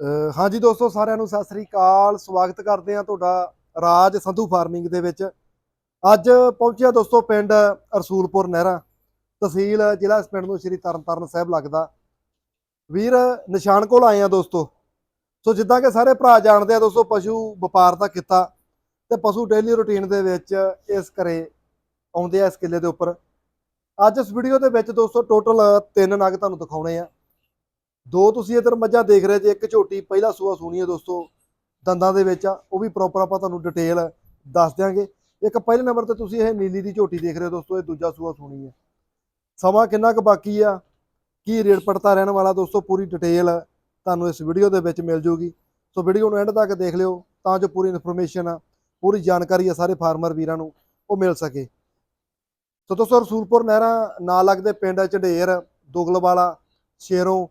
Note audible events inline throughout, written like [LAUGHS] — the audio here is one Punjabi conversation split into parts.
ਹਾਂਜੀ ਦੋਸਤੋ, ਸਾਰਿਆਂ ਨੂੰ ਸਤਿ ਸ੍ਰੀ ਅਕਾਲ। ਸਵਾਗਤ ਕਰਦੇ ਹਾਂ ਤੁਹਾਡਾ ਰਾਜ ਸੰਧੂ ਫਾਰਮਿੰਗ ਦੇ ਵਿੱਚ। ਅੱਜ ਪਹੁੰਚਿਆ ਦੋਸਤੋ ਪਿੰਡ ਰਸੂਲਪੁਰ ਨਹਿਰਾ। ਤਹਿਸੀਲ ਜ਼ਿਲ੍ਹਾ ਇਸ ਪਿੰਡ ਨੂੰ ਸ਼੍ਰੀ ਤਰਨਤਾਰਨ ਸਾਹਿਬ ਲੱਗਦਾ। ਵੀਰ, ਨਿਸ਼ਾਨ ਕੋਲ ਆਏ ਆ ਦੋਸਤੋ। ਸੋ ਜਿੱਦਾਂ ਕਿ ਸਾਰੇ ਭਰਾ ਜਾਣਦੇ ਆ ਦੋਸਤੋ, ਪਸ਼ੂ ਵਪਾਰ ਦਾ ਕੀਤਾ ਤੇ ਪਸ਼ੂ ਡੇਲੀ ਰੁਟੀਨ ਦੇ ਵਿੱਚ ਇਸ ਘਰੇ ਆਉਂਦੇ ਆ ਇਸ ਕਿੱਲੇ ਦੇ ਉੱਪਰ। ਅੱਜ ਇਸ ਵੀਡੀਓ ਦੇ ਵਿੱਚ ਦੋਸਤੋ ਟੋਟਲ ਤਿੰਨ ਨਗ ਤੁਹਾਨੂੰ ਦਿਖਾਉਣੇ ਆ। ਦੋ ਤੁਸੀਂ ਇਧਰ ਮੱਝਾਂ ਦੇਖ ਰਹੇ ਜੇ, ਇੱਕ ਝੋਟੀ, ਪਹਿਲਾ ਸੂਆ ਸੂਣੀ ਹੈ ਦੋਸਤੋ, ਦੰਦਾਂ ਦੇ ਵਿੱਚ ਆ, ਉਹ ਵੀ ਪ੍ਰੋਪਰ ਆਪਾਂ ਤੁਹਾਨੂੰ ਡਿਟੇਲ ਦੱਸ ਦਿਆਂਗੇ। ਇੱਕ ਪਹਿਲੇ ਨੰਬਰ ਤੇ ਤੁਸੀਂ ਇਹ ਨੀਲੀ ਦੀ ਝੋਟੀ ਦੇਖ ਰਹੇ ਹੋ ਦੋਸਤੋ, ਇਹ ਦੂਜਾ ਸੂਆ ਸੂਣੀ ਹੈ। ਸਮਾਂ ਕਿੰਨਾ ਕੁ ਬਾਕੀ ਆ, ਕੀ ਰੇਟ ਪੜਤਾ ਰਹਿਣ ਵਾਲਾ ਦੋਸਤੋ, ਪੂਰੀ ਡਿਟੇਲ ਤੁਹਾਨੂੰ ਇਸ ਵੀਡੀਓ ਦੇ ਵਿੱਚ ਮਿਲ ਜੂਗੀ। ਸੋ ਵੀਡੀਓ ਨੂੰ ਐਂਡ ਤੱਕ ਦੇਖ ਲਿਓ, ਤਾਂ ਜੋ ਪੂਰੀ ਇਨਫੋਰਮੇਸ਼ਨ ਆ, ਪੂਰੀ ਜਾਣਕਾਰੀ ਆ ਸਾਰੇ ਫਾਰਮਰ ਵੀਰਾਂ ਨੂੰ, ਉਹ ਮਿਲ ਸਕੇ। ਸੋ ਦੋਸਤੋ, ਰਸੂਲਪੁਰ ਨਹਿਰਾ ਨਾਲ ਲੱਗਦੇ ਪਿੰਡ ਝੰਡੇਰ, ਦੁਗਲਵਾਲਾ, ਸ਼ੇਰੋਂ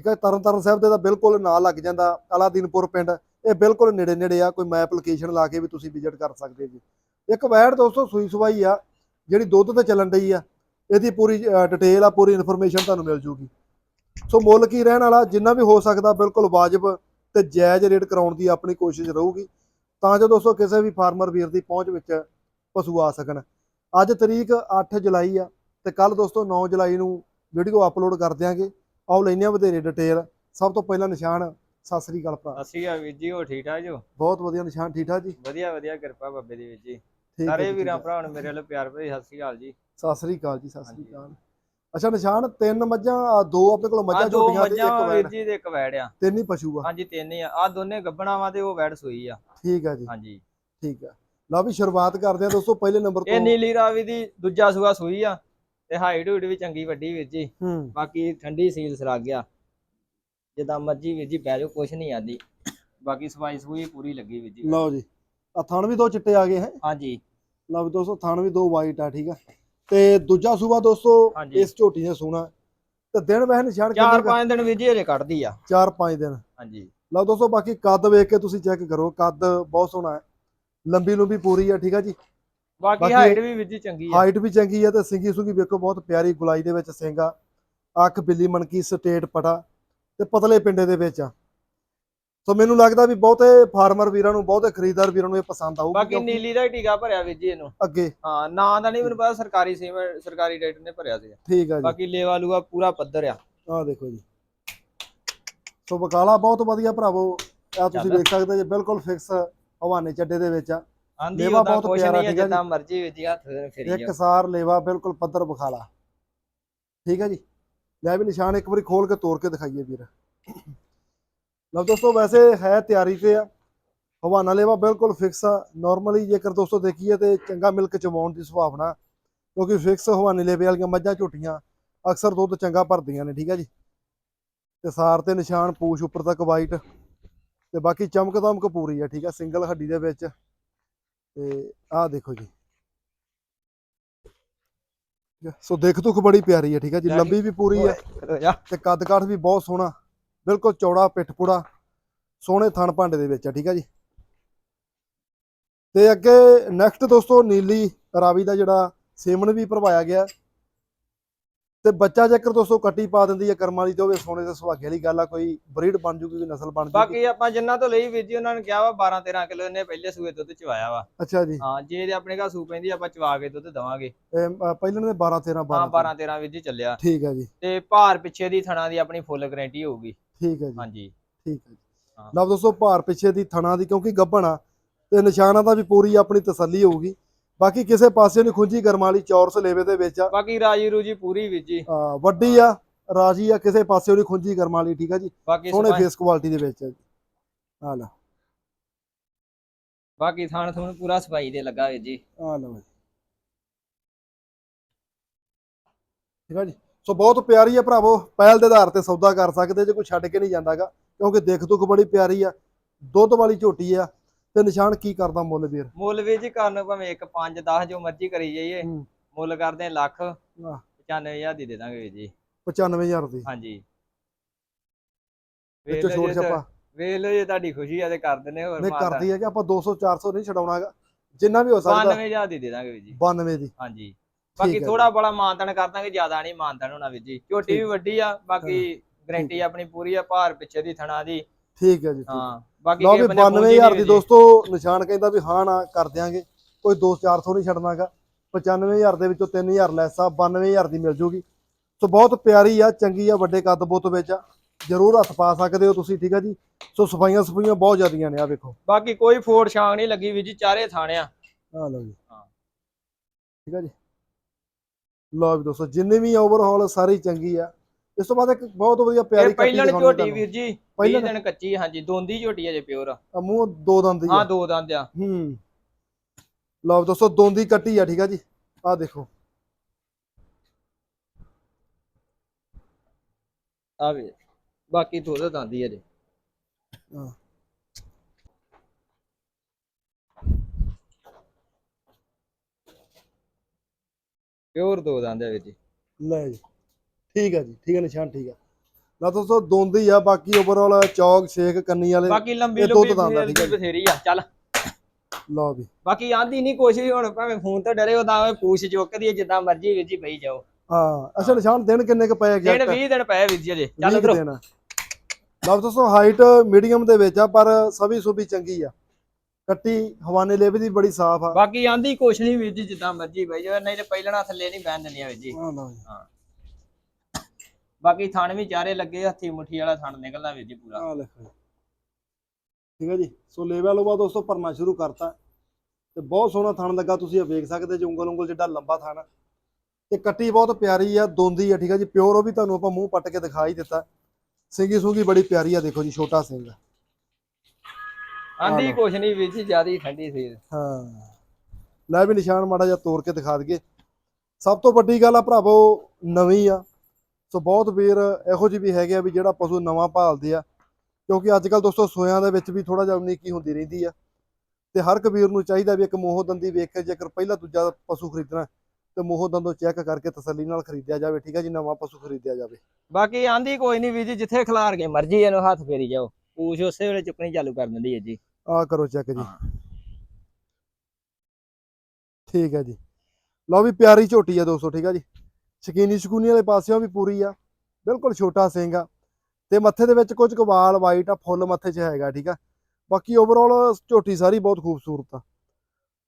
ਠੀਕ ਹੈ ਤਰਨਤਾਰਨ ਸਾਹਿਬ ਦੇ ਤਾਂ ਬਿਲਕੁਲ ਨਾਲ ਲੱਗ ਜਾਂਦਾ, ਅਲਾਦੀਨਪੁਰ ਪਿੰਡ, ਇਹ ਬਿਲਕੁਲ ਨੇੜੇ ਨੇੜੇ ਆ, ਕੋਈ ਮੈਪ ਲੋਕੇਸ਼ਨ ਲਾ ਕੇ ਵੀ ਤੁਸੀਂ ਵਿਜ਼ਿਟ ਕਰ ਸਕਦੇ ਜੀ। ਇੱਕ ਵੈੜ ਦੋਸਤੋ, ਸੂਈ ਸਵਾਈ ਆ, ਜਿਹੜੀ ਦੁੱਧ ਤੇ ਚੱਲਣ ਡਈ ਆ, ਇਹਦੀ ਪੂਰੀ ਡਿਟੇਲ ਆ, ਪੂਰੀ ਇਨਫੋਰਮੇਸ਼ਨ ਤੁਹਾਨੂੰ ਮਿਲ ਜੂਗੀ। ਸੋ ਮੁੱਲ ਕੀ ਰਹਿਣ ਵਾਲਾ, ਜਿੰਨਾ ਵੀ ਹੋ ਸਕਦਾ, ਬਿਲਕੁਲ ਵਾਜਬ ਤੇ ਜਾਇਜ਼ ਰੇਟ ਕਰਾਉਣ ਦੀ ਆਪਣੀ ਕੋਸ਼ਿਸ਼ ਰਹੂਗੀ। ਤਾਂ ਜੋ ਦੋਸਤੋ, ਕਿਸੇ ਵੀ ਫਾਰਮਰ ਵੀਰ ਦੀ ਪਹੁੰਚ ਵਿੱਚ ਪਸ਼ੂ ਆ ਸਕਣ। ਅੱਜ ਤਰੀਕ 8 ਜੁਲਾਈ ਆ, ਤੇ ਕੱਲ ਦੋਸਤੋ 9 ਜੁਲਾਈ ਨੂੰ ਵੀਡੀਓ ਅਪਲੋਡ ਕਰ ਦਿਆਂਗੇ। ਆਓ ਲੈਨੇ ਆ ਵਧੇਰੇ ਡਿਟੇਲ ਸਭ ਤੋਂ ਪਹਿਲਾਂ ਨਿਸ਼ਾਨ ਸਤਿ ਸ੍ਰੀ ਅਕਾਲ ਭਰਾ। ਅਸੀਂ ਆ ਵੀਰ ਜੀ ਹੋ ਠੀਕ ਠਾਕ ਜੋ? ਬਹੁਤ ਵਧੀਆ ਨਿਸ਼ਾਨ ਠੀਕ ਠਾਕ ਜੀ? ਵਧੀਆ ਵਧੀਆ ਕਿਰਪਾ ਬੱਬੇ ਦੀ ਵੀਰ ਜੀ। ਸਾਰੇ ਵੀਰਾਂ। ਭਰਾਵਾਂ ਨੂੰ ਮੇਰੇ ਵੱਲੋਂ ਪਿਆਰ ਭਰੀ ਸਤਿ ਸ਼੍ਰੀ ਅਕਾਲ ਜੀ। ਸਤਿ ਸ੍ਰੀ ਅਕਾਲ ਜੀ ਸਤਿ ਸ੍ਰੀ। ਅਕਾਲ। ਅੱਛਾ ਨਿਸ਼ਾਨ ਤਿੰਨ ਮੱਝਾਂ ਦੋ ਆਪਣੇ ਕੋਲ ਮੱਝਾਂ ਝੋਟੀਆਂ ਤੇ ਇੱਕ ਵੈੜ। ਜੀ ਦੇ ਇੱਕ ਵੈੜ ਆ। ਤਿੰਨ ਹੀ ਪਸ਼ੂ ਆ। ਹਾਂਜੀ ਤਿੰਨ ਹੀ ਆ। ਆ ਦੋਨੇ ਗੱਬਣਾ ਵਾ ਤੇ ਉਹ ਵੈੜ ਸੂਈ ਆ। ਠੀਕ ਆ ਜੀ। ਹਾਂਜੀ। ਠੀਕ ਆ। ਲਓ ਵੀ ਸ਼ੁਰੂਆਤ ਕਰਦੇ ਆ ਦੋਸਤੋ ਪਹਿਲੇ ਨੰਬਰ ਇਹ ਤੋਂ। ਨੀਲੀ ਰਾਵੀ ਦੀ ਦੂਜਾ ਸੂਆ ਸੂਈ ਆ। ਤੇ ਹਾਈਟ ਹੂਟ ਵੀ ਚੰਗੀ ਵੱਡੀ ਵੀਰ ਜੀ। ਹੂੰ। ਬਾਕੀ ਠੰਡੀ ਸੀਲ ਸਰਾਗ ਗਿਆ। ਜਿੱਦਾਂ ਮਰਜ਼ੀ ਵੀਰ ਜੀ ਬਹਿ ਜਾਓ ਕੁਛ ਨਹੀਂ ਆਦੀ। ਬਾਕੀ ਸਫ਼ਾਈ ਸੂਈ ਪੂਰੀ ਲੱਗੀ ਵੀਰ ਜੀ। ਲਓ ਜੀ। ਆ ਥਣ ਵੀ ਦੋ ਚਿੱਟੇ ਆ ਗਏ ਹੈ। ਹਾਂਜੀ। ਲਓ ਵੀ ਦੋਸਤੋ ਥਣ ਵੀ ਦੋ ਵਾਈਟ ਆ ਠੀਕ ਆ। ਤੇ ਦੂਜਾ ਸੂਬਾ ਦੋਸਤੋ ਹਾਂਜੀ। ਇਸ ਝੋਟੀ ਨੇ ਸੋਨਾ ਤੇ ਦਿਨ ਵਹਿ ਨਿਸ਼ਾਨ ਚਾਰ ਕਿੰਨੇ ਕੁ? ਪੰਜ ਦਿਨ ਵੀਰ ਜੀ ਹਜੇ ਕੱਢਦੀ ਆ। ਚਾਰ ਪੰਜ ਦਿਨ। ਹਾਂਜੀ। ਲਓ ਦੋਸਤੋ ਬਾਕੀ ਕੱਦ ਵੇਖ ਕੇ ਤੁਸੀਂ ਚੈੱਕ ਕਰੋ। ਕੱਦ ਬਹੁਤ ਸੋਹਣਾ ਹੈ। ਲੰਬੀ ਲੰਬੀ ਪੂਰੀ ਆ ਠੀਕ ਆ ਜੀ। ਬਾਕੀ ਹਾਈਟ ਵੀ ਜੀ ਚੰਗੀ ਆ। ਹਾਈਟ ਵੀ ਚੰਗੀ ਹੈ ਤੇ ਸਿੰਗੀ ਸੁੰਗੀ ਵੇਖੋ ਬਹੁਤ ਪਿਆਰੀ ਗੁਲਾਈ ਦੇ ਵਿੱਚ ਸਿੰਘ ਆ। ਅੱਖ ਬਿੱਲੀ ਮਣਕੀ ਸਟੇਟ ਪਟਾ ਤੇ ਪਤਲੇ ਪਿੰਡੇ ਦੇ ਵਿੱਚ ਆ। ਸੋ ਮੈਨੂੰ ਲੱਗਦਾ ਵੀ ਬਹੁਤੇ ਫਾਰਮਰ ਵੀਰਾਂ ਨੂੰ ਬਹੁਤੇ ਖਰੀਦਦਾਰ ਵੀਰਾਂ ਨੂੰ ਇਹ ਪਸੰਦ ਆਊਗੀ ਬਾਕੀ ਨੀਲੀ ਦਾ ਹੀ ਟੀਕਾ ਭਰਿਆ ਵੀਰ ਜੀ ਇਹਨੂੰ। ਅੱਗੇ। ਹਾਂ ਨਾਂ ਦਾ ਨਹੀਂ ਮੈਨੂੰ ਪਤਾ ਸਰਕਾਰੀ ਸੀਮ ਸਰਕਾਰੀ ਡਾਕਟਰ ਨੇ ਭਰਿਆ ਸੀ ਠੀਕ ਆ ਜੀ। ਬਾਕੀ ਲੇਵਾ ਲੂਆ ਪੂਰਾ ਪੱਧਰ ਆ। ਆਹ ਦੇਖੋ ਜੀ। ਸੋ ਬਕਾਲਾ ਬਹੁਤ ਵਧੀਆ ਭਰਾਵੋ ਆ ਤੁਸੀਂ। ਦੇਖ ਸਕਦੇ ਜੇ ਬਿਲਕੁਲ ਫਿਕਸ ਹਵਾਨੇ ਚੱਡੇ ਦੇ ਵਿੱਚ ਆ। ਆਂਦੀ ਲੇਵਾ ਉਹਦਾ ਬਹੁਤ ਕੁਛ ਪਿਆਰਾ ਨਹੀਂ ਠੀਕ ਆ ਜਿੱਦਾਂ ਮਰਜ਼ੀ ਵੀਰ ਜੀ ਹੱਥ ਦੇ ਫੇਰੀ ਇੱਕ ਜਾ ਸਾਰ ਲੇਵਾ ਬਿਲਕੁਲ ਪੱਧਰ ਬਖਾਲਾ ਠੀਕ ਹੈ ਜੀ? ਲੈ ਵੀ ਨਿਸ਼ਾਨ ਇੱਕ ਵਾਰੀ ਖੋਲ ਕੇ ਤੋੜ ਕੇ ਦਿਖਾਈਏ ਵੀਰ। ਲਓ ਦੋਸਤੋ ਵੈਸੇ ਹੈ ਤਿਆਰੀ ਤੇ ਆ। ਹਵਾਨਾ ਲੇਵਾ ਬਿਲਕੁਲ ਫਿਕਸ ਆ। ਨਾਰਮਲੀ ਜੇਕਰ ਦੋਸਤੋ ਦੇਖੀਏ ਤੇ ਚੰਗਾ ਮਿਲਕ ਚਵਾਉਣ ਦੀ ਸੰਭਾਵਨਾ ਕਿਉਂਕਿ ਫਿਕਸ ਹਵਾਨੇ ਲੇਵੇ ਵਾਲੀਆਂ ਮੱਝਾਂ ਝੋਟੀਆਂ ਅਕਸਰ ਦੁੱਧ ਚੰਗਾ ਭਰਦੀਆਂ ਨੇ ਠੀਕ ਹੈ ਜੀ? ਤੇ ਸਾਰ ਤੇ ਨਿਸ਼ਾਨ ਪੂਛ ਉੱਪਰ ਤੱਕ ਵਾਈਟ ਤੇ ਬਾਕੀ ਚਮਕ ਦਮਕ ਪੂਰੀ ਆ ਠੀਕ ਆ ਸਿੰਗਲ ਹੱਡੀ ਦੇ ਵਿੱਚ। ਤੇ ਆਹ ਦੇਖੋ ਜੀ। ਸੋ ਦੇਖ ਤੁਖ ਬੜੀ ਪਿਆਰੀ ਹੈ ਠੀਕ ਹੈ ਜੀ। ਲੰਬੀ ਵੀ ਪੂਰੀ ਹੈ ਤੇ ਕੱਦ ਕਾਠ ਵੀ ਬਹੁਤ ਸੋਹਣਾ। ਬਿਲਕੁਲ ਚੌੜਾ ਪਿੱਠ ਪੂੜਾ ਸੋਹਣੇ ਥਣ ਭਾਂਡੇ ਦੇ ਵਿੱਚ ਹੈ ਠੀਕ ਹੈ ਜੀ। ਤੇ ਅੱਗੇ ਨੈਕਸਟ ਦੋਸਤੋ ਨੀਲੀ ਰਾਵੀ ਦਾ ਜਿਹੜਾ ਸੇਮਨ ਵੀ ਭਰਵਾਇਆ ਗਿਆ। ਤੇ ਬੱਚਾ ਜੇਕਰ ਦੋਸਤੋ ਕੱਟੀ ਪਾ ਦਿੰਦੀ ਹੈ ਕਰਮ ਵਾਲੀ ਤੇ ਹੋਵੇ ਸੋਨੇ ਦੇ ਸੁਹਾਗੇ ਵਾਲੀ ਗੱਲ ਆ ਕੋਈ ਬਰੀਡ ਬਣ ਜੂਗੀ ਕੋਈ ਨਸਲ ਬਣ ਜੂਗੀ। ਬਾਕੀ ਆਪਾਂ ਜਿੰਨਾ ਤੋਂ ਲਈ ਵੀਰ ਜੀ ਉਹਨਾਂ ਨੇ ਕਿਹਾ ਵਾ 12 13 ਕਿਲੋ ਇਹਨੇ ਪਹਿਲੇ ਸੂਏ ਦੁੱਧ ਚਵਾਇਆ ਵਾ। ਅੱਛਾ ਜੀ। ਹਾਂ ਜੇ ਇਹਦੇ ਆਪਣੇ ਘਰ ਸੂ ਪੈਂਦੀ ਆਪਾਂ ਚਵਾ ਕੇ ਦੁੱਧ ਦਵਾਂਗੇ। ਪਹਿਲਾਂ ਦੇ 12 13 ਹਾਂ 12 12 13 ਵੀਰ ਜੀ ਚੱਲਿਆ। ਠੀਕ ਹੈ ਜੀ। ਤੇ ਭਾਰ ਪਿੱਛੇ ਦੀ ਥਣਾ ਦੀ ਆਪਣੀ ਫੁੱਲ ਗਾਰੰਟੀ ਹੋਊਗੀ। ਠੀਕ ਹੈ ਜੀ। ਹਾਂਜੀ। ਠੀਕ ਹੈ ਜੀ। ਹਾਂ। ਲਓ ਦੋਸਤੋ ਭਾਰ ਪਿੱਛੇ ਦੀ ਥਣਾ ਦੀ ਕਿਉਂਕਿ ਗੱਭਣ ਆ ਤੇ ਨਿਸ਼ਾਨਾਂ ਦਾ ਵੀ ਪੂਰੀ ਆਪਣੀ ਤਸੱਲੀ ਹੋਊਗੀ। ਬਾਕੀ ਕਿਸੇ ਪਾਸੇ ਨਹੀਂ ਖੁੰਝੀ ਕਰਮ ਵਾਲੀ ਚੌਰਸ ਲੇਵੇ ਦੇ ਵਿੱਚ ਆ। ਬਾਕੀ ਰਾਜੀ ਰੂਜੀ ਪੂਰੀ ਜੀ। ਅਹ ਵੱਡੀ ਆ ਰਾਜੀ ਆ ਕਿਸੇ ਪਾਸੇ ਉਹਦੀ ਖੁੰਝੀ ਕਰਮ ਵਾਲੀ ਠੀਕ ਆ ਜੀ? ਬਾਕੀ ਸੋਹਣੇ ਸਫਾਈ- ਫੇਸ ਕੁਆਲਿਟੀ ਦੇ ਵਿੱਚ ਆ ਜੀ। ਆ ਲਓ। ਬਾਕੀ ਥਾਣ ਥੂਣ ਪੂਰਾ ਸਫ਼ਾਈ ਦੇ ਲੱਗਾ ਵੀਰ ਜੀ। ਆ ਲਓ ਜੀ। ਠੀਕ ਆ ਜੀ? ਸੋ ਬਹੁਤ ਪਿਆਰੀ ਆ ਭਰਾਵੋ ਪਹਿਲ ਦੇ ਆਧਾਰ ਤੇ ਸੌਦਾ ਕਰ ਸਕਦੇ ਜੇ ਕੋਈ ਛੱਡ ਕੇ ਨਹੀਂ ਜਾਂਦਾਗਾ ਕਿਉਂਕਿ ਦੇਖ ਦੁੱਖ ਬੜੀ ਪਿਆਰੀ ਆ। ਦੁੱਧ ਵਾਲੀ ਝੋਟੀ ਆ ਤੇ ਨਿਸ਼ਾਨ ਕੀ ਕਰਦਾ ਮੁੱਲ ਵੀਰ? ਮੁੱਲ ਵੀਰ ਜੀ ਕਰਨ ਭਾਵੇਂ 1 5 10 ਜੋ ਮਰਜ਼ੀ ਕਰੀ ਜਾਈਏ। ਹੂੰ। ਮੁੱਲ ਕਰਦੇ ਲੱਖ ਆਹ। 95000 ਦੀ ਦੇ ਦਾਂਗੇ ਵੀਰ ਜੀ। 95000 ਦੀ? ਹਾਂਜੀ। ਵੇਖ ਲਓ ਜੇ ਛਾਪਾ। ਵੇਖ ਲਓ ਜੇ ਤੁਹਾਡੀ ਖੁਸ਼ੀ ਆ ਤੇ ਕਰ ਦਿੰਦੇ ਹੋਰ ਨਹੀਂ। ਕਰਦੀ ਹੈ ਕਿ ਆਪਾਂ 200 400 ਨਹੀਂ ਛਡਾਉਣਾਗਾ ਜਿੰਨਾ ਵੀ ਹੋ ਸਕਦਾ 92000 ਦੀ ਦੇ ਦਾਂਗੇ ਵੀਰ ਜੀ। 92 ਦੀ। ਹਾਂਜੀ। ਬਾਕੀ ਹੈ ਥੋੜਾ ਬੜਾ ਮਾਨਤਨ ਕਰ ਦਾਂਗੇ ਜ਼ਿਆਦਾ ਨਹੀਂ ਮਾਨਤਨ ਹੋਣਾ ਵੀਰ ਜੀ। ਝੋਟੀ ਵੀ ਠੀਕ। ਵੱਡੀ ਆ ਬਾਕੀ ਗਰੰਟੀ ਆਪਣੀ ਪੂਰੀ ਆ ਭਾਰ ਪਿੱਛੇ ਦੀ ਥਣਾ ਦੀ। ਠੀਕ ਹੈ ਜੀ ਠੀਕ। ਹਾਂ। ਬਾਕੀ ਲਓ ਕਿਸੇ ਵੀ ਬੰਨੇ ਪਹੁੰਚੀ 92000 ਨਹੀਂ ਦੀ। ਦੋਸਤੋ ਨਿਸ਼ਾਨ ਕਹਿੰਦਾ ਵੀ ਹਾਂ ਨਾ ਕਰ ਦਿਆਂਗੇ। ਕੋਈ 2-400 ਨਹੀਂ ਛੱਡਣਾਗਾ 95000 ਦੇ ਵਿੱਚੋਂ 3000 ਲੈਸ ਆ 92000 ਦੀ ਮਿਲ ਜੂਗੀ। ਸੋ ਬਹੁਤ ਪਿਆਰੀ ਆ ਚੰਗੀ ਆ ਵੱਡੇ ਕੱਦ ਬੁੱਤ ਵਿੱਚ ਆ। ਜ਼ਰੂਰ ਹੱਥ ਪਾ ਸਕਦੇ ਹੋ ਤੁਸੀਂ ਠੀਕ ਆ ਜੀ? ਸੋ ਸਫਾਈਆਂ ਸਫਾਈਆਂ ਬਹੁਤ ਜ਼ਿਆਦੀਆਂ ਨੇ ਆ ਵੇਖੋ। ਬਾਕੀ ਕੋਈ ਫੋੜ ਛਾਂਗ ਨਹੀਂ ਲੱਗੀ ਵੀਰ ਜੀ ਚਾਰੇ ਥਾਣਿਆ ਆ। ਲਓ ਜੀ। ਹਾਂ। ਠੀਕ ਆ ਜੀ? ਲਓ ਵੀ ਦੋਸਤੋ ਜਿੰਨੇ ਵੀ ਓਵਰਹਾਲ ਸਾਰੀ ਚੰਗੀ ਆ। ਇਸ ਤੋਂ ਬਾਅਦ ਇੱਕ ਬਹੁਤ ਵਧੀਆ ਪਿਆਰੀ ਇਹ ਪਹਿਲਣ ਦਿਖਾਉਣੀ ਝੋਟੀ ਤੁਹਾਨੂੰ। ਵੀਰ ਜੀ 20 ਪਹਿਲਣ? ਦਿਨ ਕੱਚੀ ਹਾਂਜੀ ਦੋਂਦੀ ਝੋਟੀ ਅਜੇ ਪਿਓਰ ਆ ਮੂੰਹ ਦੋ ਦੰਦ ਹਾਂ ਆ। ਦੋ ਦੰਦ ਆ। ਹੂੰ। ਲਓ ਦੋਸਤੋ ਦੋਂਦੀ ਕੱਟੀ ਆ ਠੀਕ ਆ ਜੀ? ਆ ਦੇਖੋ। ਆ ਵੀ ਬਾਕੀ ਦੋ ਦੋ ਦੰਦ ਹੀ ਅਜੇ ਹਾਂ। ਪਿਓਰ ਦੋ ਦੰਦ ਆ ਵੀਰ ਜੀ। ਲੈ ਜੀ। ਠੀਕ ਆ ਜੀ ਠੀਕ ਆ ਨਿਸ਼ਾਨ ਠੀਕ ਆ। ਨਾ ਦੋਸਤੋ ਦੋਂਦੀ ਆ ਬਾਕੀ ਓਵਰਆਲ ਚੌਕ ਛੇਕ ਕੰਨੀ ਵਾਲੇ ਬਾਕੀ ਲੰਬੀ ਲੰਬੀ। ਬਥੇਰੀ ਆ ਚੱਲ। ਲਓ ਵੀ। ਬਾਕੀ ਆਂਦੀ ਨਹੀਂ ਵੀ ਹੁਣ ਭਾਵੇਂ ਫੋਨ ਤੋਂ ਡਰੇ ਉਹਦਾ ਐਵੇਂ ਪੂਛ ਚੁੱਕਦੀ ਹੈ ਜਿੱਦਾਂ ਮਰਜ਼ੀ ਵੀਰ ਜੀ ਬਈ ਜਾਓ। ਹਾਂ ਅੱਛਾ ਨਿਸ਼ਾਨ ਦਿਨ ਕਿੰਨੇ ਕ ਪਏ ਦਿਨ ਐਗਜ਼ੈਕਟ 20 ਦਿਨ ਪਏ ਵੀਰ ਜੀ ਅਜੇ ਚੱਲ 20 ਇਧਰੋਂ ਦਿਨ ਲਓ ਦੋਸਤੋ ਹਾਈਟ ਮੀਡੀਅਮ ਦੇ ਵਿੱਚ ਆ ਪਰ ਸਭੀ ਸੁਭੀ ਚੰਗੀ ਆ। ਕੱਟੀ ਹਵਾਨੇ ਲੇਵੇ ਦੀ ਬੜੀ ਸਾਫ਼ ਆ। ਬਾਕੀ ਆਂਦੀ ਕੁਛ ਨਹੀਂ ਵੀਰ ਜੀ ਜਿੱਦਾਂ ਮਰਜ਼ੀ ਬਈ ਜਾਓ ਨਹੀਂ ਤੇ ਪਹਿਲਣਾ ਥੱਲੇ ਨਹੀਂ ਬਹਿਣ ਦਿੰਦੀਆਂ ਵੀਰ ਜੀ। ਆ ਲਓ ਜੀ। ਬਾਕੀ ਥਣ ਵੀ ਚਾਰੇ ਲੱਗੇ ਹੱਥੀ ਮੁੱਠੀ ਵਾਲਾ ਥਣ ਨਿਕਲਦਾ ਵੀਰ ਜੀ ਪੂਰਾ। ਆ ਲਿਖੋ ਠੀਕ ਹੈ ਜੀ? ਸੋ ਲੇਵਲ ਉਹ ਬਾਅਦ ਦੋਸਤੋ ਭਰਨਾ ਸ਼ੁਰੂ ਕਰਤਾ। ਤੇ ਬਹੁਤ ਸੋਹਣਾ ਥਣ ਲੱਗਾ ਤੁਸੀਂ ਇਹ ਵੇਖ ਸਕਦੇ ਜੇ ਉਂਗਲ ਉਂਗਲ ਜਿੱਡਾ ਲੰਬਾ ਥਣ। ਤੇ ਕੱਟੀ ਬਹੁਤ ਪਿਆਰੀ ਆ ਦੋਂਦੀ ਆ ਠੀਕ ਆ ਜੀ? ਪਿਓਰ ਉਹ ਵੀ ਤੁਹਾਨੂੰ ਆਪਾਂ ਮੂੰਹ ਪੱਟ ਕੇ ਦਿਖਾ ਹੀ ਦਿੱਤਾ। ਸਿੰਗੀ ਸੁੰਗੀ ਬੜੀ ਪਿਆਰੀ ਆ ਦੇਖੋ ਜੀ ਛੋਟਾ ਸਿੰਘ ਆਂਦੀ। ਕੁਛ ਨਹੀਂ ਵੀਰ ਜੀ ਜਿਆਦੀ ਠੰਡੀ ਸੀ। ਹਾਂ। ਲੈ ਵੀ ਨਿਸ਼ਾਨ ਮਾੜਾ ਜਿਹਾ ਤੋੜ ਕੇ ਦਿਖਾ ਦਈਏ। ਸਭ ਤੋਂ ਵੱਡੀ ਗੱਲ ਆ ਭਰਾਵੋ ਨਵੀਂ ਆ। ਸੋ ਬਹੁਤ ਵੀਰ ਇਹੋ ਜਿਹੇ ਵੀ ਹੈਗੇ ਆ ਵੀ ਜਿਹੜਾ ਪਸ਼ੂ ਨਵਾਂ ਭਾਲਦੇ ਆ ਕਿਉਂਕਿ ਅੱਜ ਕੱਲ ਦੋਸਤੋ ਸੋਇਆਂ ਦੇ ਵਿੱਚ ਵੀ ਥੋੜਾ ਜਿਹਾ ਉਨੀਕੀ ਹੁੰਦੀ ਰਹਿੰਦੀ ਆ ਤੇ ਹਰ ਇੱਕ ਵੀਰ ਨੂੰ ਚਾਹੀਦਾ ਵੀ ਇੱਕ ਮੋਹ ਦੰਦੀ ਵੇਖ ਕੇ ਜੇਕਰ ਪਹਿਲਾ ਦੂਜਾ ਪਸ਼ੂ ਖਰੀਦਣਾ ਤੇ ਮੋਹ ਦੰਦੋਂ ਚੈੱਕ ਕਰਕੇ ਤਸੱਲੀ ਨਾਲ ਖਰੀਦਿਆ ਜਾਵੇ ਠੀਕ ਆ ਜੀ ਨਵਾਂ ਪਸ਼ੂ ਖਰੀਦਿਆ ਜਾਵੇ। ਬਾਕੀ ਆਂਦੀ ਕੋਈ ਨਹੀਂ ਵੀਰ ਜੀ ਜਿੱਥੇ ਖਿਲਾਰ ਕੇ ਮਰਜ਼ੀ ਇਹਨੂੰ ਹੱਥ ਫੇਰੀ ਜਾਓ ਪੂਛ ਉਸੇ ਵੇਲੇ ਚੁੱਕਣੀ ਚਾਲੂ ਕਰ ਦਿੰਦੀ ਹੈ ਜੀ। ਆ ਕਰੋ ਚੈੱਕ ਜੀ। ਠੀਕ ਹੈ ਜੀ। ਲਓ ਵੀ ਪਿਆਰੀ ਝੋਟੀ ਆ ਦੋਸਤੋ ਠੀਕ ਆ ਜੀ। ਸ਼ਕੀਨੀ ਸ਼ਕੂਨੀ ਵਾਲੇ ਪਾਸਿਓਂ ਵੀ ਪੂਰੀ ਆ ਬਿਲਕੁਲ ਛੋਟਾ ਸਿੰਘ ਆ ਤੇ ਮੱਥੇ ਦੇ ਵਿੱਚ ਕੁਝ ਕਵਾਲ ਵਾਈਟ ਆ ਫੁੱਲ ਮੱਥੇ 'ਚ ਹੈਗਾ ਠੀਕ ਆ। ਬਾਕੀ ਓਵਰਆਲ ਝੋਟੀ ਸਾਰੀ ਬਹੁਤ ਖੂਬਸੂਰਤ ਆ।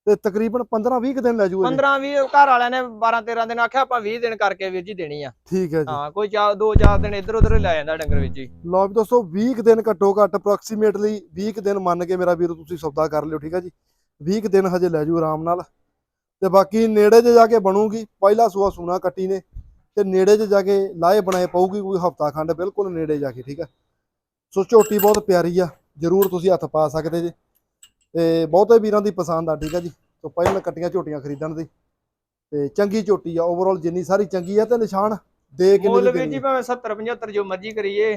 ਤੇ ਤਕਰੀਬਨ 15-20 ਦਿਨ ਲੈ ਜੂਗਾ ਜੀ। 15 20 ਘਰ ਵਾਲਿਆਂ ਨੇ 12 13 ਦਿਨ ਆਖਿਆ ਆਪਾਂ 20 ਦਿਨ ਕਰਕੇ ਵੀਰ ਜੀ ਦੇਣੀ ਆ। ਠੀਕ ਹੈ ਜੀ। ਹਾਂ ਕੋਈ ਚਾ ਦੋ ਚਾਰ ਦਿਨ ਇੱਧਰ ਉੱਧਰ ਹੀ ਲੈ ਜਾਂਦਾ ਡੰਗਰ ਵਿੱਚ ਜੀ। ਲਓ ਵੀ ਦੋਸਤੋ 20 ਕੁ ਦਿਨ ਘੱਟੋ ਘੱਟ ਅਪਰੋਕਸੀਮੇਟਲੀ 20 ਕੁ ਦਿਨ ਮੰਨ ਕੇ ਮੇਰਾ ਵੀਰ ਤੁਸੀਂ ਸੌਦਾ ਕਰ ਲਿਓ ਠੀਕ ਆ ਜੀ। 20 ਕੁ ਦਿਨ ਹਜੇ ਲੈ ਜੂ ਆਰਾਮ ਨਾਲ। ਤੇ ਬਾਕੀ ਨੇੜੇ 'ਚ ਜਾ ਕੇ ਬਣੂਗੀ ਪਹਿਲਾ ਸੂਆ ਸੂਣਾ ਕੱਟੀ ਨੇ ਤੇ ਨੇੜੇ 'ਚ ਜਾ ਕੇ ਲਾਏ ਬਣਾਏ ਪਊਗੀ ਕੋਈ ਹਫਤਾ ਖੰਡ ਬਿਲਕੁਲ ਨੇੜੇ ਜਾ ਕੇ ਠੀਕ ਆ? ਸੋ ਝੋਟੀ ਬਹੁਤ ਪਿਆਰੀ ਆ ਜਰੂਰ ਤੁਸੀਂ ਹੱਥ ਪਾ ਸਕਦੇ ਜੇ। ਤੇ ਬਹੁਤੇ ਵੀਰਾਂ ਦੀ ਪਸੰਦ ਆ ਠੀਕ ਆ ਜੀ? ਸੋ ਪਹਿਲਾਂ ਕੱਟੀਆਂ ਝੋਟੀਆਂ ਖਰੀਦਣ ਦੀ। ਤੇ ਚੰਗੀ ਝੋਟੀ ਆ ਓਵਰਆਲ ਜਿੰਨੀ ਸਾਰੀ ਚੰਗੀ ਆ ਤੇ ਨਿਸ਼ਾਨ ਦੇ ਕੇ ਮੁੱਲ ਵੀਰ ਜੀ ਭਾਵੇਂ 70 75 ਜੋ ਮਰਜ਼ੀ ਕਰੀਏ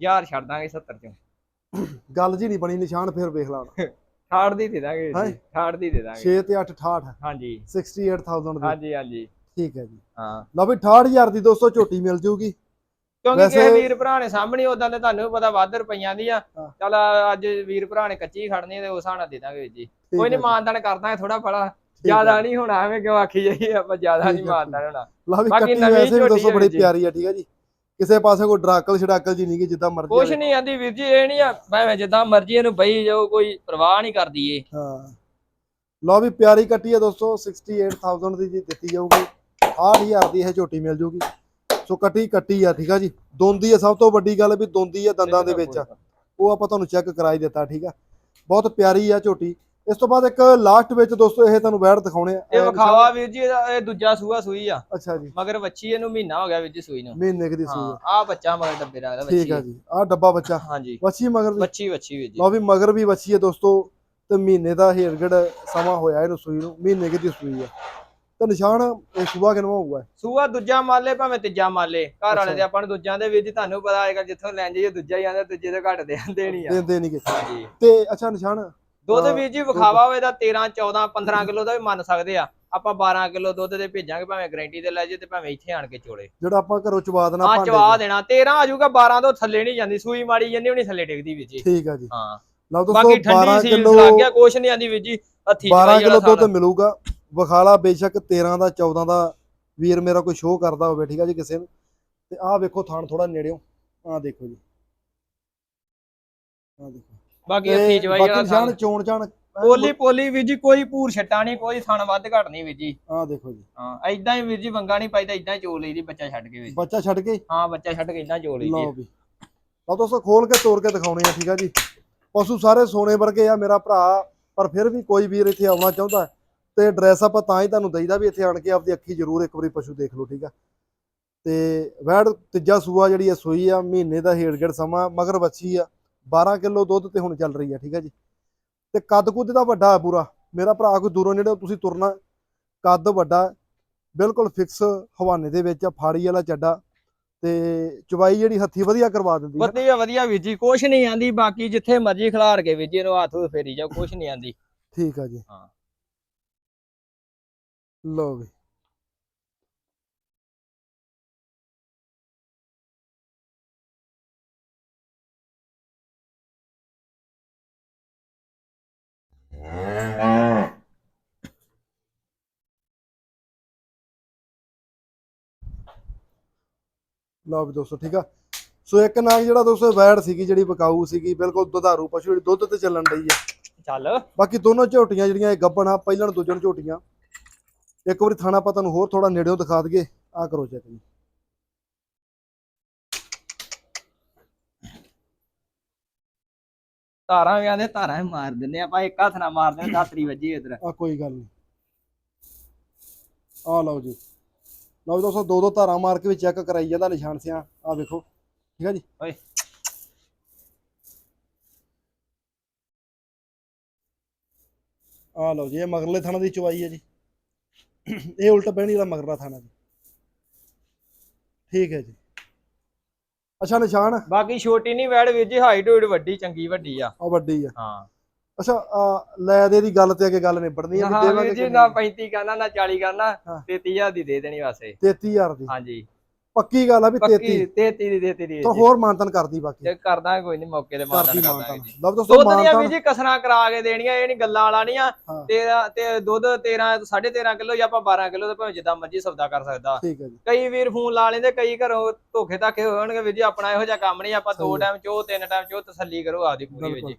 ਯਾਰ ਛੱਡ ਦਾਂਗੇ 70 ਚੋਂ। ਗੱਲ ਜੀ ਨਹੀਂ ਬਣੀ ਨਿਸ਼ਾਨ ਫਿਰ ਵੇਖ ਲਾ [LAUGHS] 68 ਦੀ ਦੇ ਦਾਂਗੇ ਹੈਂ? ਜੀ 68 ਦੀ ਦੇ ਦਾਂਗੇ। 6 ਤੇ 8 68 ਹਾਂਜੀ। 68000 ਦੀ। ਹਾਂਜੀ ਹਾਂਜੀ। ਠੀਕ ਹੈ ਜੀ। ਹਾਂ। ਲਓ ਵੀ 68000 ਦੀ ਦੋਸਤੋ ਝੋਟੀ ਮਿਲ ਜੂਗੀ। ਕਿਉਂਕਿ ਕਿਸੇ ਵੀਰ ਭਰਾ ਨੇ ਸਾਹਮਣੇ ਉਦਾਂ ਤੇ ਤੁਹਾਨੂੰ ਪਤਾ ਵੱਧ ਰੁਪਈਆਂ ਦੀ ਆ। ਚੱਲ ਅੱਜ ਵੀਰ ਭਰਾ ਨੇ ਕੱਚੀ ਖੜਨੀ ਤੇ ਉਸ ਨਾਲ ਦੇ ਦਾਂਗੇ ਜੀ। ਕੋਈ ਨਹੀਂ ਮਾਨਦਾਨ ਕਰ ਦਾਂਗੇ ਥੋੜਾ ਠੀਕ ਜ਼ਿਆਦਾ। ਨਹੀਂ ਹੋਣਾ ਐਵੇਂ ਕਿਉਂ ਆਖੀ ਜਾਈਏ ਆਪਾਂ ਜ਼ਿਆਦਾ ਨਹੀਂ ਮਾਨਦਾਨ ਹੋਣਾ। ਬਾਕੀ ਨਵੀਂ ਝੋਟੀ ਦੋਸਤੋ ਬੜੀ। ਪਿਆਰੀ ਆ ਠੀਕ ਹੈ ਜੀ। ਕਿਸੇ ਪਾਸੇ ਕੋਈ ਡਰਾਕਲ ਛਡਾਕਲ ਜੀ ਨਹੀਂ ਗੀ ਜਿੱਦਾਂ ਮਰਜ਼ੀ ਕੁਛ। ਨਹੀਂ ਆਂਦੀ ਵੀਰ ਜੀ ਇਹ ਨਹੀਂ ਆ ਭਾਵੇਂ ਜਿੱਦਾਂ ਮਰਜ਼ੀ ਇਹਨੂੰ ਬਈ ਜਾਓ ਕੋਈ ਪਰਵਾਹ ਨਹੀਂ ਕਰਦੀ ਏ ਹਾਂ। ਲਓ ਵੀ ਪਿਆਰੀ ਕੱਟੀ ਆ ਦੋਸਤੋ 68000 ਦੀ ਜੀ ਦਿੱਤੀ ਜਾਊਗੀ। 68000 ਦੀ ਇਹ ਝੋਟੀ ਮਿਲ ਜੂਗੀ। ਸੋ ਕੱਟੀ ਕੱਟੀ ਆ ਠੀਕ ਆ ਜੀ। ਦੋਂਦੀ ਆ ਸਭ ਤੋਂ ਵੱਡੀ ਗੱਲ ਵੀ ਦੋਂਦੀ ਆ ਦੰਦਾਂ ਦੇ ਵਿੱਚ। ਉਹ ਆਪਾਂ ਤੁਹਾਨੂੰ ਚੈੱਕ ਕਰਾਈ ਦਿੱਤਾ ਠੀਕ ਆ। ਬਹੁਤ ਪਿਆਰੀ ਆ ਝੋਟੀ। ਇਸ ਤੋਂ ਬਾਅਦ ਇੱਕ ਲਾਸਟ ਵਿੱਚ ਦੋਸਤੋ ਇਹ ਤੁਹਾਨੂੰ ਵੈੜ ਦਿਖਾਉਣੇ ਆ। ਇਹ ਵਿਖਾਵਾ ਵੀਰ ਜੀ ਇਹਦਾ- ਇਹ ਦੂਜਾ ਸੂਆ ਸੂਈ ਆ। ਅੱਛਾ ਜੀ। ਮਗਰ ਵੱਛੀ ਇਹਨੂੰ ਮਹੀਨਾ ਹੋ ਗਿਆ ਵੀਰ ਜੀ ਸੂਈ ਨੂੰ। ਮਹੀਨੇ ਦੀ ਸੂਈ ਆ। ਆ ਬੱਚਾ ਮਗਰ ਡੱਬੇ ਦਾ ਇਹਦਾ ਠੀਕ ਆ ਜੀ। ਆਹ ਡੱਬਾ ਬੱਚਾ। ਹਾਂਜੀ। ਵੱਛੀ ਮਗਰ ਵੀ। ਵੱਛੀ ਵੱਛੀ ਵੀਰ ਜੀ। ਲਓ ਵੀ ਮਗਰ ਵੀ ਵੱਛੀ ਹੈ ਦੋਸਤੋ ਤੇ ਮਹੀਨੇ ਦਾ ਹੇਰਗੜ ਸਮਾਂ ਹੋਇਆ ਇਹਨੂੰ ਸੂਈ ਨੂੰ। ਮਹੀਨੇ ਦੀ ਸੂਈ ਆ। ਤੇ ਨਿਸ਼ਾਨ ਇਹ ਸੁਬਾ ਕਿਨਵਾ ਹੋਊਗਾ? ਸੂਆ ਦੂਜਾ ਮਾਲੇ ਭਾਵੇਂ ਤੀਜਾ ਮਾਲੇ। ਘਰ ਵਾਲੇ। ਦੇ ਆਪਾਂ ਨੂੰ ਦੂਜਿਆਂ ਦੇ ਵੀਰ ਜੀ ਤੁਹਾਨੂੰ ਪਤਾ ਆਏਗਾ ਜਿੱਥੋਂ ਲੈਣ ਜਾਈਏ ਦੂਜਾ ਹੀ ਆਂਦਾ ਦੂਜੇ ਦੇ ਘੱਟ ਦੇ ਆਂਦੇ ਨਹੀਂ ਆ। ਦਿੰਦੇ ਹਾਂਜੀ। ਤੇ ਅੱਛਾ ਨਿਸ਼ਾਨ ਦੁੱਧ ਹਾਂ, ਵੀਰ ਜੀ ਵਿਖਾਵਾ ਹੋਵੇ ਤਾਂ 13 14 15 ਕਿਲੋ ਦਾ ਵੀ ਮੰਨ ਸਕਦੇ ਆ। ਆਪਾਂ 12 ਕਿਲੋ ਦੁੱਧ ਦੇ ਭੇਜਾਂਗੇ ਭਾਵੇਂ ਗਰੰਟੀ ਤੇ ਲੈ ਜੇ ਤੇ ਭਾਵੇਂ ਇੱਥੇ ਆਣ ਕੇ ਚੋਲੇ। ਜਿਹੜਾ ਆਪਾਂ ਘਰੋਂ ਚਵਾ ਦੇਣਾ ਭਾਂਡੇ ਚਵਾ। ਦੇਣਾ। 13 ਆ ਜਾਊਗਾ 12 ਤੋਂ ਥੱਲੇ ਨਹੀਂ ਜਾਂਦੀ ਸੂਈ ਮਾੜੀ ਜਾਂਦੀ ਵੀ ਨਹੀਂ ਥੱਲੇ ਡਿੱਗਦੀ ਵੀਰ ਜੀ। ਠੀਕ ਆ ਜੀ। ਹਾਂ। ਲਓ ਦੋਸਤੋ ਬਾਕੀ 12 ਠੰਡੀ ਕਿਲੋ ਲੱਗ ਗਿਆ ਕੁਛ ਨਹੀਂ ਆਂਦੀ ਵੀਰ ਜੀ ਹੱਥੀ 12 ਚਵਾਈ ਕਿਲੋ ਦੁੱਧ ਮਿਲੂਗਾ। ਵਿਖਾਲਾ ਬੇਸ਼ੱਕ 13 ਦਾ 14 ਦਾ ਵੀਰ ਮੇਰਾ ਕੋਈ ਸ਼ੋਅ ਕਰਦਾ ਹੋਵੇ ਠੀਕ ਆ ਜੀ ਕਿਸੇ ਨੂੰ। ਤੇ ਆਹ ਵੇਖੋ ਥਾਣ ਥੋੜਾ ਨੇੜਿਓ। ਆਹ ਦੇਖੋ ਜੀ। ਆ ਦੇਖੋ। ਬਾਕੀ ਹੱਥੀ ਬਾਕੀ ਵਾਲਾ ਨਿਸ਼ਾਨ ਥਣ। ਚੋਣ ਚਾਣ ਪੋਲੀ ਪੋਲੀ ਵੀਰ ਜੀ ਕੋਈ ਭੂਰ ਛੱਟਾ ਨਹੀਂ ਕੋਈ ਥਣ ਵੱਧ ਘਟ ਨਹੀਂ ਵੀਰ ਜੀ। ਆ ਦੇਖੋ ਜੀ। ਹਾਂ ਐਦਾਂ ਹੀ ਵੀਰ ਜੀ ਵੰਗਾ ਨਹੀਂ ਪਾਈਦਾ ਐਦਾਂ ਹੀ ਚੋ ਲਈਦੀ ਬੱਚਾ ਛੱਡ ਕੇ ਵੀਰ ਬੱਚਾ ਛੱਡ ਕੇ? ਹਾਂ ਬੱਚਾ ਛੱਡ ਕੇ ਐਦਾਂ ਚੋ ਲਈਦੀ ਲਓ ਵੀ। ਲਓ ਦੋਸਤੋ ਖੋਲ ਕੇ ਤੋੜ ਕੇ ਦਿਖਾਉਣੇ ਆ ਠੀਕ ਆ ਜੀ। ਪਸ਼ੂ ਸਾਰੇ ਸੋਨੇ ਵਰਗੇ ਆ ਮੇਰਾ ਭਰਾ ਪਰ ਫਿਰ ਵੀ ਕੋਈ ਵੀਰ ਇੱਥੇ ਆਉਣਾ ਚਾਹੁੰਦਾ ਤੇ ਐਡਰੈਸ ਆਪਾਂ ਤਾਂ ਹੀ ਤੁਹਾਨੂੰ ਦਈਦਾ ਵੀ ਇੱਥੇ ਆਣ ਕੇ ਆਪਦੀ ਅੱਖੀ ਜ਼ਰੂਰ ਇੱਕ ਵਾਰੀ ਪਸ਼ੂ ਦੇਖ ਲਓ ਠੀਕ ਆ। ਤੇ ਵੈੜ ਤੀਜਾ ਸੂਆ ਜਿਹੜੀ ਆ ਸੂਈ ਆ ਮਹੀਨੇ ਦਾ ਹੇੜ ਗੇੜ ਸਮਾਂ ਮਗਰ ਬੱਚੀ ਆ। 12 ਕਿਲੋ ਦੁੱਧ ਤੇ ਹੁਣ ਚੱਲ ਰਹੀ ਆ ਠੀਕ ਆ ਜੀ। ਤੇ ਕੱਦ ਕੁੱਦ ਦਾ ਵੱਡਾ ਹੈ ਪੂਰਾ। ਮੇਰਾ ਭਰਾ ਕੋਈ ਦੂਰੋਂ ਜਿਹੜੇ ਤੁਸੀਂ ਤੁਰਨਾ। ਕੱਦ ਵੱਡਾ ਹੈ, ਬਿਲਕੁਲ ਫਿਕਸ ਹਵਾਨੇ ਦੇ ਵਿੱਚ ਫਾੜੀ ਵਾਲਾ ਚੱਡਾ। ਤੇ ਚਵਾਈ ਜਿਹੜੀ ਹੱਥੀ ਵਧੀਆ ਕਰਵਾ ਦਿੰਦੀ ਹੈ ਵਧੀਆ ਵਧੀਆ ਵੀਰ ਜੀ ਕੁਛ ਨਹੀਂ ਆਂਦੀ ਬਾਕੀ ਜਿੱਥੇ ਮਰਜ਼ੀ ਖਿਲਾਰ ਕੇ ਵੀਰ ਜੀ ਇਹਨੂੰ ਹੱਥ ਫੇਰੀ ਜਾ ਕੁਛ ਨਹੀਂ ਆਂਦੀ। ਠੀਕ ਆ ਜੀ। ਹਾਂ। ਲਓ ਵੀ। ਲਓ ਵੀ ਦੋਸਤੋ ਠੀਕ ਆ? ਸੋ ਇੱਕ ਨਾਗ ਜਿਹੜਾ ਦੋਸਤੋ ਵੈੜ ਸੀਗੀ ਜਿਹੜੀ ਬਕਾਊ ਸੀਗੀ ਬਿਲਕੁਲ ਦੁਧਾਰੂ ਪਸ਼ੂ ਜਿਹੜੀ ਦੁੱਧ ਤੇ ਚੱਲਣ ਰਹੀ ਆ। ਚੱਲ। ਬਾਕੀ ਦੋਨੋਂ ਝੋਟੀਆਂ ਜਿਹੜੀਆਂ ਇਹ ਗੱਬਣ ਆ ਪਹਿਲਣ ਦੂਜਣ ਝੋਟੀਆਂ। ਇੱਕ ਵਾਰੀ ਥਾਣਾ ਆਪਾਂ ਤੁਹਾਨੂੰ ਹੋਰ ਥੋੜਾ ਨੇੜਿਓਂ ਦਿਖਾ ਦਈਏ। ਆ ਕਰੋ ਚੈੱਕ ਜੀ। ਧਾਰਾਂ ਵੀ ਆਂਦੇ ਧਾਰਾਂ ਹੀ ਮਾਰ ਦਿੰਦੇ ਆਪਾਂ ਇੱਕ ਹੱਥ ਨਾਲ ਮਾਰ ਦਿੰਦੇ ਦਾਤਰੀ ਵੱਜੀ ਇਧਰ। ਆ ਕੋਈ ਗੱਲ ਨਹੀਂ। ਆ ਲਓ ਜੀ। ਲਓ ਜੀ ਦੋਸਤੋ ਦੋ ਦੋ ਧਾਰਾਂ ਮਾਰ ਕੇ ਵੀ ਚੈੱਕ ਕਰਾਈ ਜਾਂਦਾ ਨਿਸ਼ਾਨ ਸਿਆਂ। ਆ ਵੇਖੋ ਠੀਕ ਆ ਜੀ? ਓਏ। ਆ ਲਓ ਜੀ ਇਹ ਮਗਰਲੇ ਥਾਣਾ ਦੀ ਚਵਾਈ ਹੈ ਜੀ। ਇਹ ਉਲਟ ਬਹਿਣੀ ਵਾਲਾ ਮਗਰਲਾ ਥਾਣਾ ਜੀ। ਠੀਕ ਹੈ ਜੀ। ਅੱਛਾ ਨਿਸ਼ਾਨ? ਬਾਕੀ ਛੋਟੀ ਨਹੀਂ ਵੈੜ ਵੀਰ ਜੀ ਹਾਈਟ ਹੂਟ ਵੱਡੀ ਚੰਗੀ ਵੱਡੀ ਆ। ਆ ਵੱਡੀ ਆ। ਹਾਂ। ਅੱਛਾ ਲੈ ਦੇ ਦੀ ਗੱਲ ਤੇ ਅੱਗੇ ਗੱਲ ਨਿਬੜਨੀ ਆ ਵੀ ਦੇਵਾਂਗੇ ਜੀ? ਨਾ 35 ਕਰਨਾ ਨਾ 40 ਕਰਨਾ ਹਾਂ। 33000 ਦੀ ਦੇ ਦੇਣੀ ਵਾਸਤੇ 33000 ਦੀ। ਹਾਂਜੀ। ਪੱਕੀ ਗੱਲ ਆ ਵੀ 33 ਪੱਕੀ 33 ਦੀ ਦੇਤੀ ਦੀ ਤਾਂ ਹੋਰ ਮਾਨਤਨ ਕਰਦੀ ਬਾਕੀ। ਤੇ ਕਰਦਾ ਕੋਈ ਨਹੀਂ ਮੌਕੇ ਤੇ ਕਰਦੀ ਕਰਦਾ ਮਾਨਤਨ। ਜੀ। ਲਓ ਦੋਸਤੋ ਦੀਆਂ ਵੀ ਮਾਨਤਨ ਜੀ ਕਸਰਾਂ ਕਰਾ ਕੇ ਦੇਣੀਆਂ ਇਹ ਨਹੀਂ ਗੱਲਾਂ ਵਾਲਾ ਨਹੀਂ ਆ। ਤੇ ਦੁੱਧ 13 13.5 ਕਿਲੋ ਜਾਂ ਆਪਾਂ 12 ਕਿਲੋ ਤੇ ਭਾਵੇਂ ਜਿੱਦਾਂ ਮਰਜ਼ੀ ਸੌਦਾ ਕਰ ਸਕਦਾ। ਠੀਕ ਹੈ ਜੀ। ਕਈ ਵੀਰ ਫੋਨ ਲਾ ਲੈਂਦੇ ਕਈ ਘਰੋਂ ਧੋਖੇ ਧਾਖੇ ਹੋਣਗੇ ਵੀਰ ਜੀ ਆਪਣਾ ਇਹੋ ਜਿਹਾ ਕੰਮ ਨਹੀਂ ਆਪਾਂ ਦੋ। ਟਾਈਮ ਚੋ ਤਿੰਨ ਟਾਈਮ ਚੋ ਤਸੱਲੀ ਕਰੋ ਆਪਦੀ ਪੂਰੀ ਵੀਰ ਜੀ।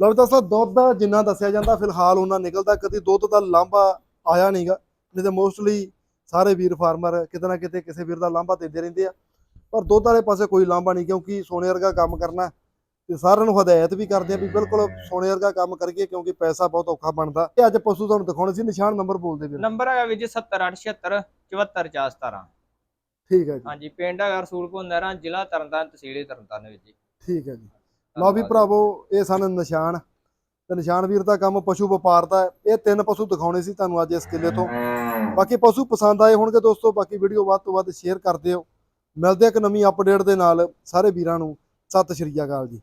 ਲਓ ਵੀ ਦੋਸਤੋ ਦੁੱਧ ਜਿੰਨਾ ਦੱਸਿਆ ਜਾਂਦਾ ਫਿਲਹਾਲ ਉਹਨਾਂ ਨਿਕਲਦਾ ਕਦੀ ਦੁੱਧ ਦਾ ਲਾਂਭਾ ਆਇਆ ਨਹੀਂਗਾ ਨਹੀਂ ਤਾਂ ਮੋਸਟਲੀ ਸਾਰੇ ਵੀਰ ਫਾਰਮਰ ਕਿਤੇ ਨਾ ਕਿਤੇ ਕਿਸੇ ਵੀਰ ਦਾ ਲਾਂਭਾ ਦਿੰਦੇ ਰਹਿੰਦੇ ਆ। ਪਰ ਦੁੱਧ ਵਾਲੇ ਪਾਸੇ ਕੋਈ ਲਾਂਭਾ ਨਹੀਂ ਕਿਉਂਕਿ ਸੋਨੇ ਵਰਗਾ ਕੰਮ ਕਰਨਾ ਤੇ ਸਾਰਿਆਂ ਨੂੰ ਹਦਾਇਤ ਵੀ ਕਰਦੇ ਆ ਵੀ ਬਿਲਕੁਲ ਸੋਨੇ ਵਰਗਾ ਕੰਮ ਕਰੀਏ ਕਿਉਂਕਿ ਪੈਸਾ ਬਹੁਤ ਔਖਾ ਬਣਦਾ। ਤੇ ਅੱਜ ਪਸ਼ੂ ਤੁਹਾਨੂੰ ਦਿਖਾਉਣੇ ਸੀ ਨਿਸ਼ਾਨ ਨੰਬਰ ਬੋਲਦੇ ਵੀਰ। ਨੰਬਰ ਹੈਗਾ ਵੀਰ ਜੀ 70876 74417 ਠੀਕ ਹੈ ਜੀ। ਹਾਂਜੀ ਪਿੰਡ ਹੈਗਾ ਰਸੂਲਪੁਰ ਨਹਿਰਾਂ ਜ਼ਿਲ੍ਹਾ ਤਰਨਤਾਰਨ ਤਹਿਸੀਲ ਤਰਨਤਾਰਨ ਵੀਰ ਜੀ। ਠੀਕ ਹੈ ਜੀ। ਲਓ ਵੀ ਭਰਾਵੋ ਇਹ ਸਨ ਨਿਸ਼ਾਨ। ਤੇ ਨਿਸ਼ਾਨ ਵੀਰ ਦਾ ਕੰਮ ਪਸ਼ੂ ਵਪਾਰ ਦਾ ਇਹ ਤਿੰਨ ਪਸ਼ੂ ਦਿਖਾਉਣੇ ਸੀ ਤੁਹਾਨੂੰ ਅੱਜ ਇਸ ਕਿਲੇ ਤੋਂ। ਬਾਕੀ ਪਸ਼ੂ ਪਸੰਦ ਆਏ ਹੋਣਗੇ ਦੋਸਤੋ, ਬਾਕੀ ਵੀਡੀਓ ਵੱਧ ਤੋਂ ਵੱਧ ਸ਼ੇਅਰ ਕਰ ਦਿਓ। ਮਿਲਦੇ ਆ ਇੱਕ ਨਵੀਂ ਅਪਡੇਟ ਦੇ ਨਾਲ। ਸਾਰੇ ਵੀਰਾਂ ਨੂੰ ਸਤਿ ਸ਼੍ਰੀ ਅਕਾਲ ਜੀ।